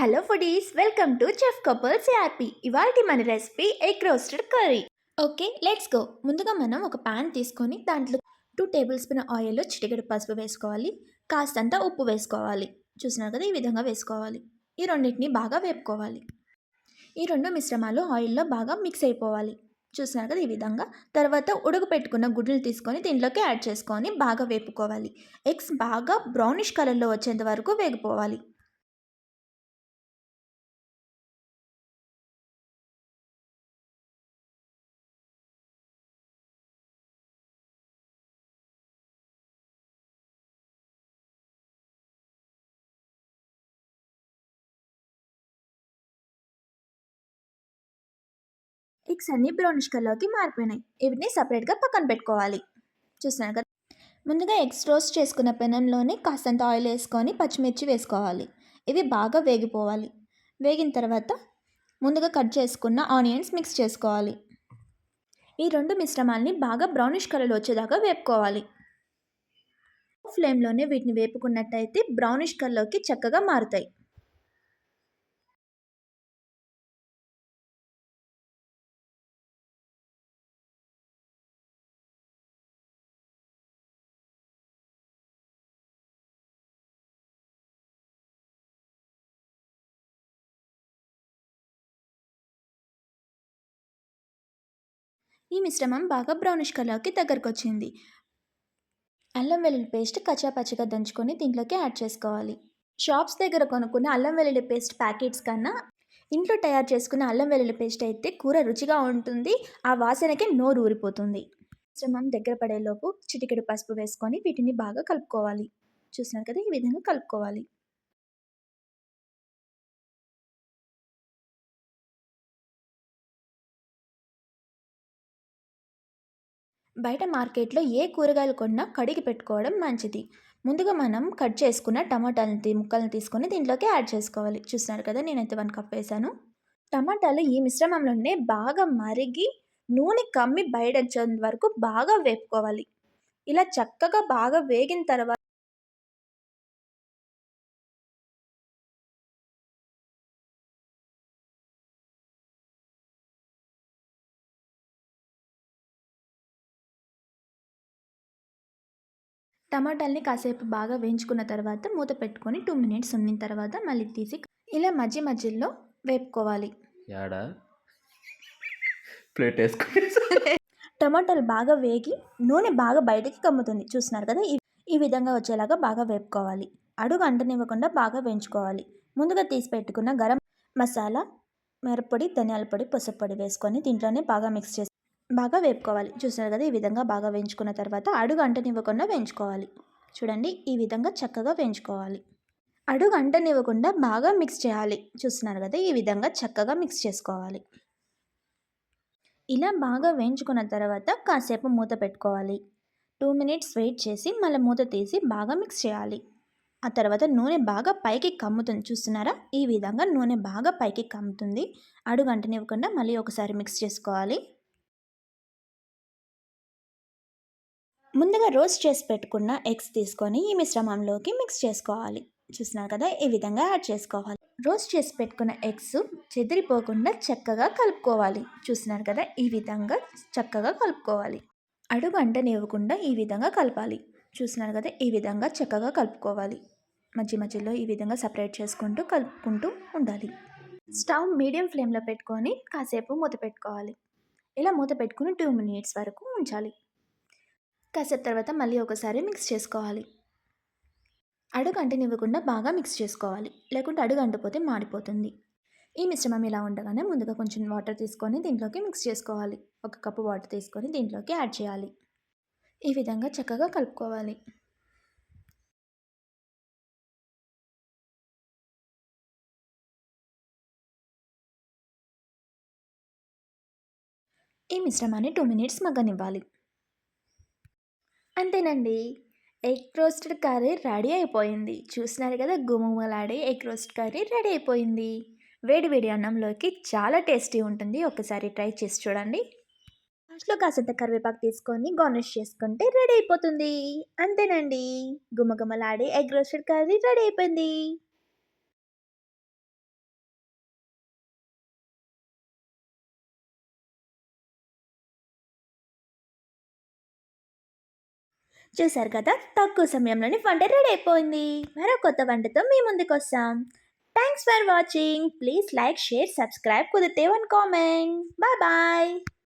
Hello foodies welcome to chef couple CRP ఇవాళ మన recipe egg roasted curry. Okay let's go. ముందుగా మనం ఒక ప్యాన్ తీసుకొని దాంట్లో టూ టేబుల్ స్పూన్ ఆయిల్ చిటికెడు పసుపు వేసుకోవాలి. కాస్తంత ఉప్పు వేసుకోవాలి. చూసినారు కదా ఈ విధంగా వేసుకోవాలి. ఈ రెండింటిని బాగా వేపుకోవాలి. ఈ రెండు మిశ్రమాలు ఆయిల్లో బాగా మిక్స్ అయిపోవాలి. చూసినారు కదా ఈ విధంగా. తర్వాత ఉడుకు పెట్టుకున్న గుడ్లు తీసుకొని దీంట్లోకి యాడ్ చేసుకొని బాగా వేపుకోవాలి. ఎగ్స్ బాగా బ్రౌనిష్ కలర్లో వచ్చేంత వరకు వేగిపోవాలి. ఎగ్స్ అన్ని బ్రౌనిష్ కలర్కి మారిపోయినాయి. వీటిని సపరేట్గా పక్కన పెట్టుకోవాలి. చూస్తున్నాను కదా. ముందుగా ఎగ్స్ రోస్ట్ చేసుకున్న పెనంలోనే కాస్తంత ఆయిల్ వేసుకొని పచ్చిమిర్చి వేసుకోవాలి. ఇవి బాగా వేగిపోవాలి. వేగిన తర్వాత ముందుగా కట్ చేసుకున్న ఆనియన్స్ మిక్స్ చేసుకోవాలి. ఈ రెండు మిశ్రమాల్ని బాగా బ్రౌనిష్ కలర్ వచ్చేదాకా వేపుకోవాలి. ఫ్లేమ్లోనే వీటిని వేపుకున్నట్టయితే బ్రౌనిష్ కలర్లోకి చక్కగా మారుతాయి. ఈ మిశ్రమం బాగా బ్రౌనిష్ కలర్కి దగ్గరకు వచ్చింది అల్లం వెల్లుల్లి పేస్ట్ కచ్చాపచ్చిగా దంచుకొని దీంట్లోకి యాడ్ చేసుకోవాలి. షాప్స్ దగ్గర కొనుక్కున్న అల్లం వెల్లుల్లి పేస్ట్ ప్యాకెట్స్ కన్నా ఇంట్లో తయారు చేసుకున్న అల్లం వెల్లుల్లి పేస్ట్ అయితే కూర రుచిగా ఉంటుంది ఆ వాసనకి నోరు ఊరిపోతుంది. మిశ్రమం దగ్గర పడేలోపు చిటికెడు పసుపు వేసుకొని వీటిని బాగా కలుపుకోవాలి. చూసినారు కదా ఈ విధంగా కలుపుకోవాలి. బయట మార్కెట్లో ఏ కూరగాయలు కొన్నా కడిగి పెట్టుకోవడం మంచిది. ముందుగా మనం కట్ చేసుకున్న టమాటాలని ముక్కలను తీసుకొని దీంట్లోకి యాడ్ చేసుకోవాలి. చూస్తున్నారు కదా నేనైతే వన్ కప్ వేసాను. టమాటాలు ఈ మిశ్రమంలోనే బాగా మరిగి నూనె కమ్మి బయట వరకు బాగా వేపుకోవాలి. ఇలా చక్కగా బాగా వేగిన తర్వాత టమాటాలని కాసేపు బాగా వేయించుకున్న తర్వాత మూత పెట్టుకొని టూ మినిట్స్ ఉన్న తర్వాత మళ్ళీ తీసి ఇలా మధ్య మధ్యలో వేపుకోవాలి. యాడా? ప్లేట్ వేసుకొని. టమాటాలు బాగా వేగి నూనె బాగా బయటకి కమ్ముతుంది. చూస్తున్నారు కదా? ఈ విధంగా వచ్చేలాగా బాగా వేపుకోవాలి. అడుగు అంటనివ్వకుండా బాగా వేయించుకోవాలి. ముందుగా తీసి పెట్టుకున్న గరం మసాలా మిరప్పొడి ధనియాల పొడి పసుపు పొడి వేసుకొని దీంట్లోనే బాగా మిక్స్ చేసి బాగా వేపుకోవాలి. చూసారు కదా ఈ విధంగా బాగా వేయించుకున్న తర్వాత అడుగు అంటనివ్వకుండా వేయించుకోవాలి. చూడండి ఈ విధంగా చక్కగా వేయించుకోవాలి. అడుగు అంటనివ్వకుండా బాగా మిక్స్ చేయాలి. చూస్తున్నారు కదా ఈ విధంగా చక్కగా మిక్స్ చేసుకోవాలి. ఇలా బాగా వేయించుకున్న తర్వాత కాసేపు మూత పెట్టుకోవాలి. టూ మినిట్స్ వెయిట్ చేసి మళ్ళీ మూత తీసి బాగా మిక్స్ చేయాలి. ఆ తర్వాత నూనె బాగా పైకి కమ్ముతుంది. చూస్తున్నారా? ఈ విధంగా నూనె బాగా పైకి కమ్ముతుంది. అడుగు అంటనివ్వకుండా మళ్ళీ ఒకసారి మిక్స్ చేసుకోవాలి. ముందుగా రోస్ట్ చేసి పెట్టుకున్న ఎగ్స్ తీసుకొని ఈ మిశ్రమంలోకి మిక్స్ చేసుకోవాలి. చూస్తున్నారు కదా ఈ విధంగా యాడ్ చేసుకోవాలి. రోస్ట్ చేసి పెట్టుకున్న ఎగ్స్ చెదిరిపోకుండా చక్కగా కలుపుకోవాలి. చూస్తున్నారు కదా ఈ విధంగా చక్కగా కలుపుకోవాలి. అడుగు అంటనివ్వకుండా ఈ విధంగా కలపాలి. చూస్తున్నారు కదా ఈ విధంగా చక్కగా కలుపుకోవాలి. మధ్య మధ్యలో ఈ విధంగా సపరేట్ చేసుకుంటూ కలుపుకుంటూ ఉండాలి. స్టవ్ మీడియం ఫ్లేమ్లో పెట్టుకొని కాసేపు మూత పెట్టుకోవాలి. ఇలా మూత పెట్టుకుని టూ మినిట్స్ వరకు ఉంచాలి. కాసేపు తర్వాత మళ్ళీ ఒకసారి మిక్స్ చేసుకోవాలి. అడుగు అంటనివ్వకుండా బాగా మిక్స్ చేసుకోవాలి. లేకుంటే అడుగు అంటిపోతే మాడిపోతుంది. ఈ మిశ్రమం ఇలా ఉండగానే ముందుగా కొంచెం వాటర్ తీసుకొని దీంట్లోకి మిక్స్ చేసుకోవాలి. ఒక కప్పు వాటర్ తీసుకొని దీంట్లోకి యాడ్ చేయాలి. ఈ విధంగా చక్కగా కలుపుకోవాలి. ఈ మిశ్రమాన్ని టూ మినిట్స్ మగ్గనివ్వాలి. అంతేనండి. ఎగ్ రోస్టెడ్ కర్రీ రెడీ అయిపోయింది. చూసినారు కదా గుమ్మలాడే ఎగ్ రోస్ట్ కర్రీ రెడీ అయిపోయింది. వేడి వేడి అన్నంలోకి చాలా టేస్టీ ఉంటుంది. ఒకసారి ట్రై చేసి చూడండి. లాస్ట్లో కాసంత కరివేపాకు తీసుకొని గార్నిష్ చేసుకుంటే రెడీ అయిపోతుంది. అంతేనండి. గుమగుమలాడే ఎగ్ రోస్టెడ్ కర్రీ రెడీ అయిపోయింది. చూసారు కదా? తక్కువ సమయంలోనే వంట రెడీ అయిపోయింది. మరో కొత్త వంటతో మీ ముందుకు వస్తాం. Thanks for watching please like share subscribe కుదిరితే వన్ కామెంట్ బాయ్ బాయ్